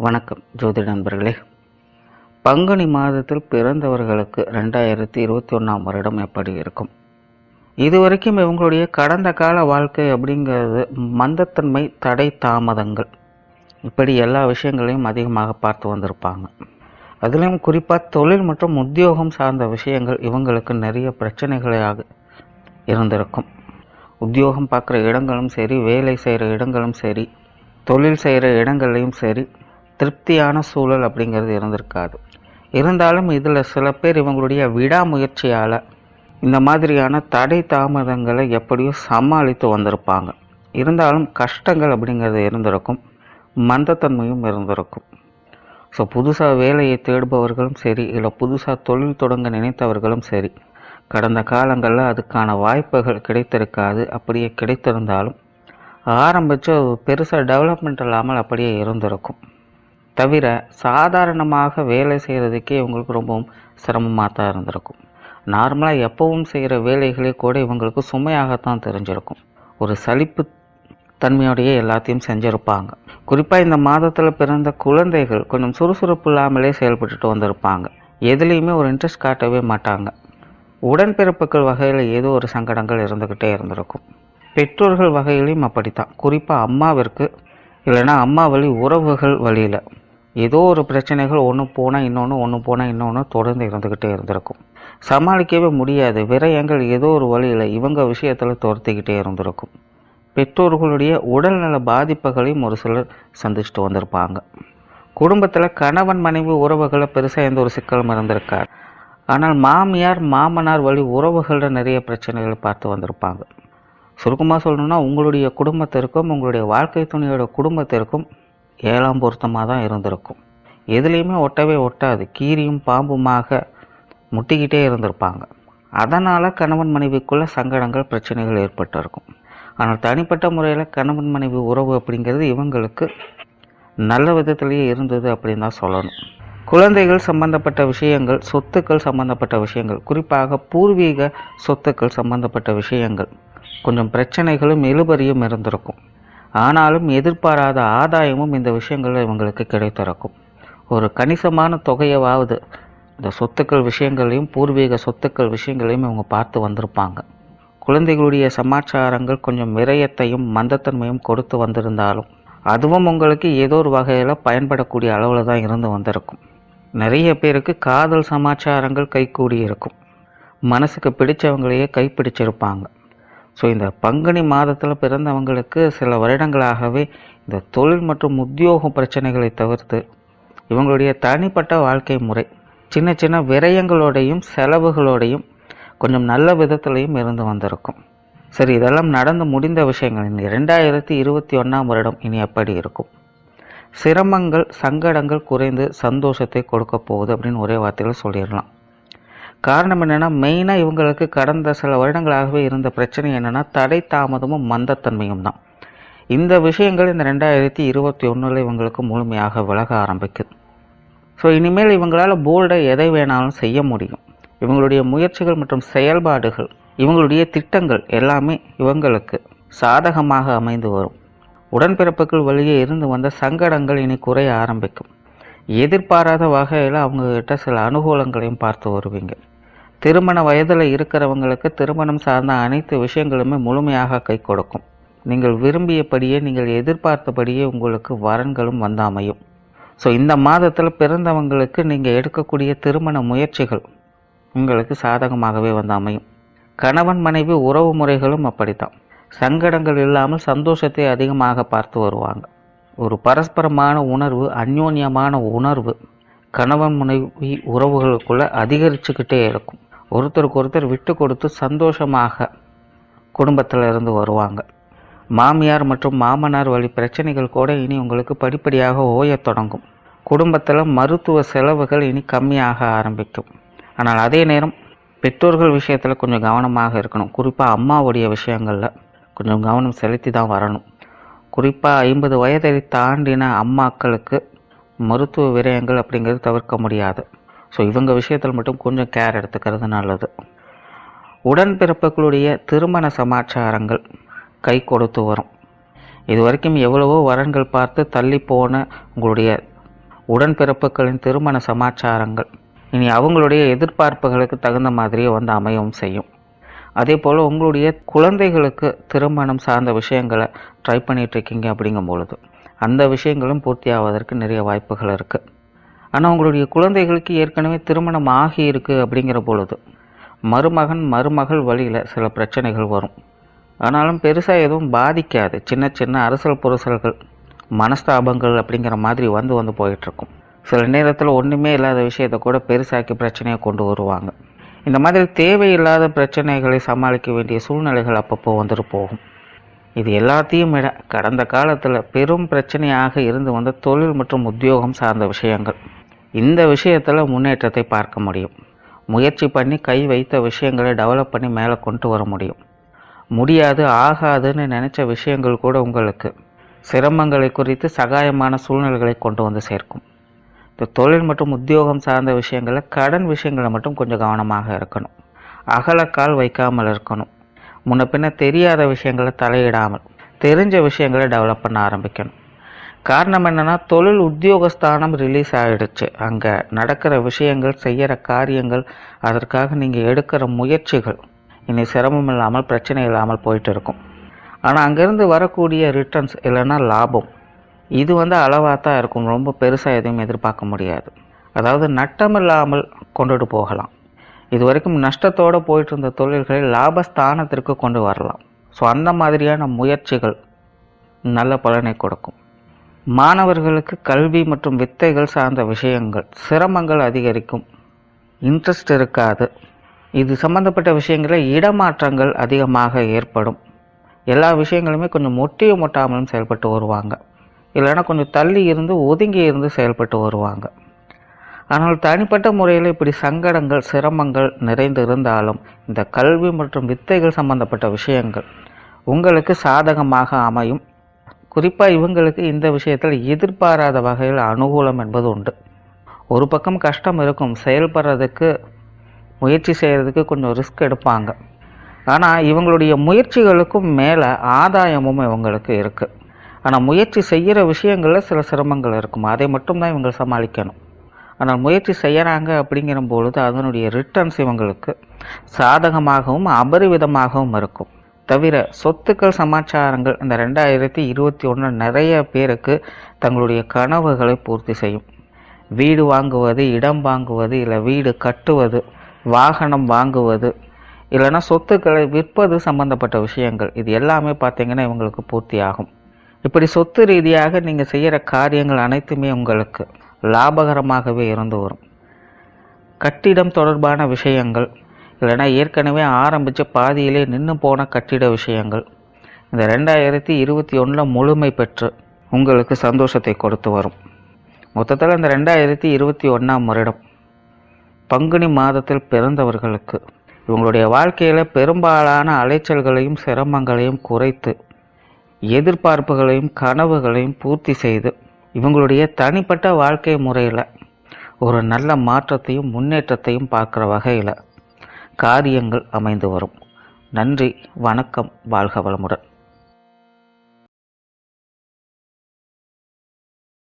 வணக்கம் ஜோதிட நண்பர்களே. பங்குனி மாதத்தில் பிறந்தவர்களுக்கு ரெண்டாயிரத்தி இருபத்தி ஒன்றாம் வருடம் எப்படி இருக்கும்? இதுவரைக்கும் இவங்களுடைய கடந்த கால வாழ்க்கை அப்படிங்கிறது மந்தத்தன்மை தடை தாமதங்கள். இப்படி எல்லா விஷயங்களையும் அதிகமாக பார்த்து வந்திருப்பாங்க. அதுலேயும் குறிப்பாக தொழில் மற்றும் உத்தியோகம் சார்ந்த விஷயங்கள் இவங்களுக்கு நிறைய பிரச்சனைகளாக இருந்திருக்கும். உத்தியோகம் பார்க்குற இடங்களும் சரி வேலை செய்கிற இடங்களும் சரி தொழில் செய்கிற இடங்கள்லையும் சரி திருப்தியான சூழல் அப்படிங்கிறது இருந்திருக்காது. இருந்தாலும் இதில் சில பேர் இவங்களுடைய விடாமுயற்சியால் இந்த மாதிரியான தடை தாமதங்களை எப்படியோ சமாளித்து வந்திருப்பாங்க. இருந்தாலும் கஷ்டங்கள் அப்படிங்கிறது இருந்திருக்கும். மந்தத்தன்மையும் இருந்திருக்கும். ஸோ புதுசாக வேலையை தேடுபவர்களும் சரி இல்லை புதுசாக தொழில் தொடங்க நினைத்தவர்களும் சரி கடந்த காலங்களில் அதுக்கான வாய்ப்புகள் கிடைத்திருக்காது அப்படியே கிடைத்திருந்தாலும் ஆரம்பித்து பெருசாக டெவலப்மெண்ட் இல்லாமல் அப்படியே இருந்திருக்கும். தவிர சாதாரணமாக வேலை செய்கிறதுக்கே இவங்களுக்கு ரொம்பவும் சிரமமாக தான் இருந்திருக்கும். நார்மலாக எப்பவும் செய்கிற வேலைகளே கூட இவங்களுக்கு சுமையாகத்தான் தெரிஞ்சிருக்கும். ஒரு சலிப்பு தன்மையோடையே எல்லாத்தையும் செஞ்சுருப்பாங்க. குறிப்பாக இந்த மாதத்தில் பிறந்த குழந்தைகள் கொஞ்சம் சுறுசுறுப்பு இல்லாமலே செயல்பட்டுட்டு வந்திருப்பாங்க. எதுலேயுமே ஒரு இன்ட்ரெஸ்ட் காட்டவே மாட்டாங்க. உடன்பிறப்புகள் வகையில் ஏதோ ஒரு சங்கடங்கள் இருந்துக்கிட்டே இருந்திருக்கும். பெற்றோர்கள் வகையிலையும் அப்படித்தான். குறிப்பாக அம்மாவிற்கு இல்லைன்னா அம்மா வழி உறவுகள் வழியில். ஏதோ ஒரு பிரச்சனைகள் ஒன்று போனால் இன்னொன்று ஒன்று போனால் இன்னொன்று தொடர்ந்து இருந்துக்கிட்டே இருந்திருக்கும். சமாளிக்கவே முடியாது. விரயங்கள் ஏதோ ஒரு வழியில் இவங்க விஷயத்தில் துரத்திக்கிட்டே இருந்திருக்கும். பெற்றோர்களுடைய உடல்நல பாதிப்புகளையும் ஒரு சிலர் சந்திச்சுட்டு வந்திருப்பாங்க. குடும்பத்தில் கணவன் மனைவி உறவுகளை பெருசாக எந்த ஒரு சிக்கலும் இருந்திருக்கார் ஆனால் மாமியார் மாமனார் வழி உறவுகளில் நிறைய பிரச்சனைகளை பார்த்து வந்திருப்பாங்க. சுருக்கமாக சொல்லணும்னா உங்களுடைய குடும்பத்திற்கும் உங்களுடைய வாழ்க்கை துணையோட குடும்பத்திற்கும் ஏழாம் பொருத்தமாக தான் இருந்திருக்கும். எதுலேயுமே ஒட்டவே ஒட்டாது. கீரியும் பாம்புமாக முட்டிக்கிட்டே இருந்திருப்பாங்க. அதனால் கணவன் மனைவிக்குள்ளே சங்கடங்கள் பிரச்சனைகள் ஏற்பட்டிருக்கும். ஆனால் தனிப்பட்ட முறையில் கணவன் மனைவி உறவு அப்படிங்கிறது இவங்களுக்கு நல்ல விதத்திலேயே இருந்தது அப்படின்னு தான் சொல்லணும். குழந்தைகள் சம்பந்தப்பட்ட விஷயங்கள் சொத்துக்கள் சம்பந்தப்பட்ட விஷயங்கள் குறிப்பாக பூர்வீக சொத்துக்கள் சம்பந்தப்பட்ட விஷயங்கள் கொஞ்சம் பிரச்சனைகளும் இழுபறியும் இருந்திருக்கும். ஆனாலும் எதிர்பாராத ஆதாயமும் இந்த விஷயங்களில் இவங்களுக்கு கிடைத்திருக்கும். ஒரு கணிசமான தொகையவாவது இந்த சொத்துக்கள் விஷயங்களையும் பூர்வீக சொத்துக்கள் விஷயங்களையும் இவங்க பார்த்து வந்திருப்பாங்க. குழந்தைகளுடைய சமாச்சாரங்கள் கொஞ்சம் விரயத்தையும் மந்தத்தன்மையும் கொடுத்து வந்திருந்தாலும் அதுவும் உங்களுக்கு ஏதோ ஒரு வகையில் பயன்படக்கூடிய அளவில் தான் இருந்து வந்திருக்கும். நிறைய பேருக்கு காதல் சமாச்சாரங்கள் கைகூடி இருக்கும். மனசுக்கு பிடிச்சவங்களையே கைப்பிடிச்சிருப்பாங்க. ஸோ இந்த பங்குனி மாதத்தில் பிறந்தவங்களுக்கு சில வருடங்களாகவே இந்த தொழில் மற்றும் உத்தியோக பிரச்சனைகளை தவிர்த்து இவங்களுடைய தனிப்பட்ட வாழ்க்கை முறை சின்ன சின்ன விரயங்களோடையும் செலவுகளோடையும் கொஞ்சம் நல்ல விதத்திலையும் இருந்து வந்திருக்கும். சரி இதெல்லாம் நடந்து முடிந்த விஷயங்கள். இனி ரெண்டாயிரத்தி இருபத்தி ஒன்றாம் வருடம் இனி எப்படி இருக்கும்? சிரமங்கள் சங்கடங்கள் குறைந்து சந்தோஷத்தை கொடுக்க போகுது அப்படின்னு ஒரே வார்த்தையில் சொல்லிடலாம். காரணம் என்னென்னா மெயினாக இவங்களுக்கு கடந்த சில வருடங்களாகவே இருந்த பிரச்சனை என்னென்னா தடை தாமதமும் மந்தத்தன்மையும் தான். இந்த விஷயங்கள் இந்த ரெண்டாயிரத்தி இருபத்தி ஒன்றில் இவங்களுக்கு முழுமையாக விலக ஆரம்பிக்குது. ஸோ இனிமேல் இவங்களால் போல்டாக எதை வேணாலும் செய்ய முடியும். இவங்களுடைய முயற்சிகள் மற்றும் செயல்பாடுகள் இவங்களுடைய திட்டங்கள் எல்லாமே இவங்களுக்கு சாதகமாக அமைந்து வரும். உடன்பிறப்புகள் வழியே இருந்து வந்த சங்கடங்கள் இனி குறைய ஆரம்பிக்கும். எதிர்பாராத வகையில் அவங்கக்கிட்ட சில அனுகூலங்களையும் பார்த்து வருவீங்க. திருமண வயதில் இருக்கிறவங்களுக்கு திருமணம் சார்ந்த அனைத்து விஷயங்களுமே முழுமையாக கை கொடுக்கும். நீங்கள் விரும்பியபடியே நீங்கள் எதிர்பார்த்தபடியே உங்களுக்கு வரன்களும் வந்து அமையும் ஸோ இந்த மாதத்தில் பிறந்தவங்களுக்கு நீங்கள் எடுக்கக்கூடிய திருமண முயற்சிகள் உங்களுக்கு சாதகமாகவே வந்து அமையும் கணவன் மனைவி உறவு முறைகளும் அப்படித்தான். சங்கடங்கள் இல்லாமல் சந்தோஷத்தை அதிகமாக பார்த்து வருவாங்க. ஒரு பரஸ்பரமான உணர்வு அந்யோன்யமான உணர்வு கணவன் மனைவி உறவுகளுக்குள்ளே அதிகரிச்சுக்கிட்டே இருக்கும். ஒருத்தருக்கு ஒருத்தர் விட்டு கொடுத்து சந்தோஷமாக குடும்பத்தில் இருந்து வருவாங்க. மாமியார் மற்றும் மாமனார் வழி பிரச்சனைகள் கூட இனி உங்களுக்கு படிப்படியாக ஓயத் தொடங்கும். குடும்பத்தில் மருத்துவ செலவுகள் இனி கம்மியாக ஆரம்பிக்கும். ஆனால் அதே நேரம் பெற்றோர்கள் விஷயத்தில் கொஞ்சம் கவனமாக இருக்கணும். குறிப்பாக அம்மாவுடைய விஷயங்களில் கொஞ்சம் கவனம் செலுத்தி தான் வரணும். குறிப்பாக ஐம்பது வயதை தாண்டின அம்மாக்களுக்கு மருத்துவ விரயங்கள் அப்படிங்கிறது தவிர்க்க முடியாது. ஸோ இவங்க விஷயத்தில் மட்டும் கொஞ்சம் கேர் எடுத்துக்கிறது நல்லது. உடன்பிறப்புகளுடைய திருமண சமாச்சாரங்கள் கை கொடுத்து வரும். இது வரைக்கும் எவ்வளவோ வரன்கள் பார்த்து தள்ளி போன உங்களுடைய உடன்பிறப்புகளின் திருமண சமாச்சாரங்கள். இனி அவங்களுடைய எதிர்பார்ப்புகளுக்கு தகுந்த மாதிரியே வந்து அமையவும் செய்யும். அதே போல் உங்களுடைய குழந்தைகளுக்கு திருமணம் சார்ந்த விஷயங்களை ட்ரை பண்ணிகிட்ருக்கீங்க அப்படிங்கும் பொழுது அந்த விஷயங்களும் பூர்த்தி ஆவதற்கு நிறைய வாய்ப்புகள் இருக்குது ஆனால் உங்களுடைய குழந்தைகளுக்கு ஏற்கனவே திருமணம் ஆகியிருக்கு அப்படிங்கிற பொழுது மருமகன் மருமகள் வழியில் சில பிரச்சனைகள் வரும். ஆனாலும் பெருசாக எதுவும் பாதிக்காது. சின்ன சின்ன அரசல் புரசல்கள் மனஸ்தாபங்கள் அப்படிங்கிற மாதிரி வந்து வந்து போயிட்டுருக்கும். சில நேரத்தில் ஒன்றுமே இல்லாத விஷயத்தை கூட பெருசாக்கி பிரச்சனையை கொண்டு வருவாங்க. இந்த மாதிரி தேவையில்லாத பிரச்சனைகளை சமாளிக்க வேண்டிய சூழ்நிலைகள் அப்பப்போ வந்துட்டு போகும். இது எல்லாத்தையும் விட கடந்த காலத்தில் பெரும் பிரச்சனையாக இருந்து வந்த தொழில் மற்றும் உத்தியோகம் சார்ந்த விஷயங்கள். இந்த விஷயத்தில் முன்னேற்றத்தை பார்க்க முடியும். முயற்சி பண்ணி கை வைத்த விஷயங்களை டெவலப் பண்ணி மேலே கொண்டு வர முடியும். முடியாது ஆகாதுன்னு நினச்ச விஷயங்கள் கூட உங்களுக்கு சிரமங்களை குறித்து சகாயமான சூழ்நிலைகளை கொண்டு வந்து சேர்க்கும். இந்த தொழில் மற்றும் உத்தியோகம் சார்ந்த விஷயங்களில் கடன் விஷயங்களை மட்டும் கொஞ்சம் கவனமாக இருக்கணும். அகலக்கால் வைக்காமல் இருக்கணும். முன்ன பின்ன தெரியாத விஷயங்களை தலையிடாமல் தெரிஞ்ச விஷயங்களை டெவலப் பண்ண ஆரம்பிக்கணும். காரணம் என்னென்னா தொழில் உத்தியோகஸ்தானம் ரிலீஸ் ஆகிடுச்சு அங்கே நடக்கிற விஷயங்கள் செய்கிற காரியங்கள் அதற்காக நீங்கள் எடுக்கிற முயற்சிகள் இனி சிரமம் இல்லாமல் பிரச்சனை இல்லாமல் போயிட்டு இருக்கும். ஆனால் அங்கேருந்து வரக்கூடிய ரிட்டர்ன்ஸ் இல்லைன்னா லாபம் இது வந்து அளவாக தான் இருக்கும். ரொம்ப பெருசாக எதுவும் எதிர்பார்க்க முடியாது. அதாவது நட்டம் இல்லாமல் கொண்டுட்டு போகலாம். இது வரைக்கும் நஷ்டத்தோடு போயிட்டு இருந்த தொழில்களை லாபஸ்தானத்திற்கு கொண்டு வரலாம். ஸோ அந்த மாதிரியான முயற்சிகள் நல்ல பலனை கொடுக்கும். மாணவர்களுக்கு கல்வி மற்றும் வித்தைகள் சார்ந்த விஷயங்கள் சிரமங்கள் அதிகரிக்கும். இன்ட்ரெஸ்ட் இருக்காது. இது சம்மந்தப்பட்ட விஷயங்களில் இடமாற்றங்கள் அதிகமாக ஏற்படும். எல்லா விஷயங்களுமே கொஞ்சம் மொட்டிய மொட்டாமலும் செயல்பட்டு வருவாங்க. இல்லைன்னா கொஞ்சம் தள்ளி இருந்து ஒதுங்கி இருந்து செயல்பட்டு வருவாங்க. ஆனால் தனிப்பட்ட முறையில் இப்படி சங்கடங்கள் சிரமங்கள் நிறைந்து இருந்தாலும் இந்த கல்வி மற்றும் வித்தைகள் சம்பந்தப்பட்ட விஷயங்கள் உங்களுக்கு சாதகமாக அமையும். குறிப்பாக இவங்களுக்கு இந்த விஷயத்தில் எதிர்பாராத வகையில் அனுகூலம் என்பது உண்டு. ஒரு பக்கம் கஷ்டம் இருக்கும் செயல்படுறதுக்கு முயற்சி செய்கிறதுக்கு கொஞ்சம் ரிஸ்க் எடுப்பாங்க. ஆனால் இவங்களுடைய முயற்சிகளுக்கும் மேலே ஆதாயமும் இவங்களுக்கு இருக்குது ஆனால் முயற்சி செய்கிற விஷயங்களில் சில சிரமங்கள் இருக்கும். அதை மட்டும்தான் இவங்க சமாளிக்கணும். ஆனால் முயற்சி செய்கிறாங்க அப்படிங்கிற பொழுது அதனுடைய ரிட்டர்ன்ஸ் இவங்களுக்கு சாதகமாகவும் அபரிவிதமாகவும் இருக்கும். தவிர சொத்துக்கள் சமாச்சாரங்கள் இந்த ரெண்டாயிரத்தி இருபத்தி ஒன்று நிறைய பேருக்கு தங்களுடைய கனவுகளை பூர்த்தி செய்யும். வீடு வாங்குவது இடம் வாங்குவது இல்லை வீடு கட்டுவது வாகனம் வாங்குவது இல்லைன்னா சொத்துக்களை விற்பது சம்பந்தப்பட்ட விஷயங்கள். இது எல்லாமே பார்த்திங்கன்னா இவங்களுக்கு பூர்த்தி ஆகும் இப்படி சொத்து ரீதியாக நீங்கள் செய்கிற காரியங்கள் அனைத்துமே உங்களுக்கு லாபகரமாகவே இருந்து வரும். கட்டிடம் தொடர்பான விஷயங்கள் இல்லைன்னா ஏற்கனவே ஆரம்பித்த பாதியிலே நின்று போன கட்டிட விஷயங்கள். இந்த ரெண்டாயிரத்தி இருபத்தி ஒன்றில் முழுமை பெற்று உங்களுக்கு சந்தோஷத்தை கொடுத்து வரும். மொத்தத்தில் இந்த ரெண்டாயிரத்தி இருபத்தி ஒன்றாம் வருடம் பங்குனி மாதத்தில் பிறந்தவர்களுக்கு இவங்களுடைய வாழ்க்கையில் பெரும்பாலான அலைச்சல்களையும் சிரமங்களையும் குறைத்து எதிர்பார்ப்புகளையும் கனவுகளையும் பூர்த்தி செய்து இவங்களுடைய தனிப்பட்ட வாழ்க்கை முறையில் ஒரு நல்ல மாற்றத்தையும் முன்னேற்றத்தையும் பார்க்குற வகையில் காரியங்கள் அமைந்து வரும். நன்றி வணக்கம் வாழ்க வளமுடன்.